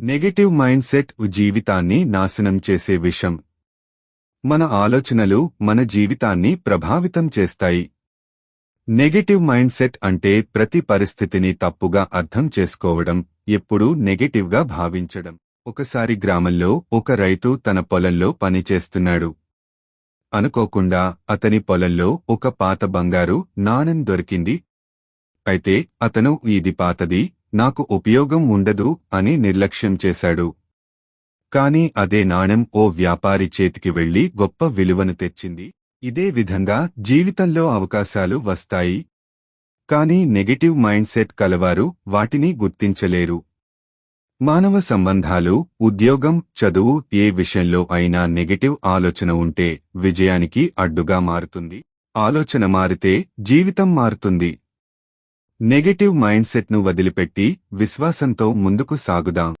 Negative mind set జీవితాన్ని నాశనం చేసే విషం. మన ఆలోచనలు మన జీవితాన్ని ప్రభావితం చేస్తాయి. నెగటివ్ మైండ్ సెట్ అంటే ప్రతి పరిస్థితిని తప్పుగా అర్థం చేసుకోవడం ఎప్పుడూ నెగటివ్గా భావించడం. ఒకసారి గ్రామంలో ఒక రైతు తన పొలంలో పనిచేస్తున్నాడు అనుకోకుండా అతని పొలంలో ఒక పాత బంగారు నాణెం దొరికింది. అయితే అతను ఇది పాతది నాకు ఉపయోగం ఉండదు అని నిర్లక్ష్యం చేశాడు. కాని అదే నాణెం ఓ వ్యాపారి చేతికి వెళ్ళి గొప్ప విలువను తెచ్చింది. ఇదే విధంగా జీవితంలో అవకాశాలు వస్తాయి. కాని నెగటివ్ మైండ్ సెట్ కలవారు వాటిని గుర్తించలేరు. మానవ సంబంధాలు ఉద్యోగం చదువు ఏ విషయంలో అయినా నెగటివ్ ఆలోచన ఉంటే విజయానికి అడ్డుగా మారుతుంది. ఆలోచన మారితే జీవితం మారుతుంది. నెగటివ్ మైండ్సెట్ను వదిలిపెట్టి విశ్వాసంతో ముందుకు సాగుదాం.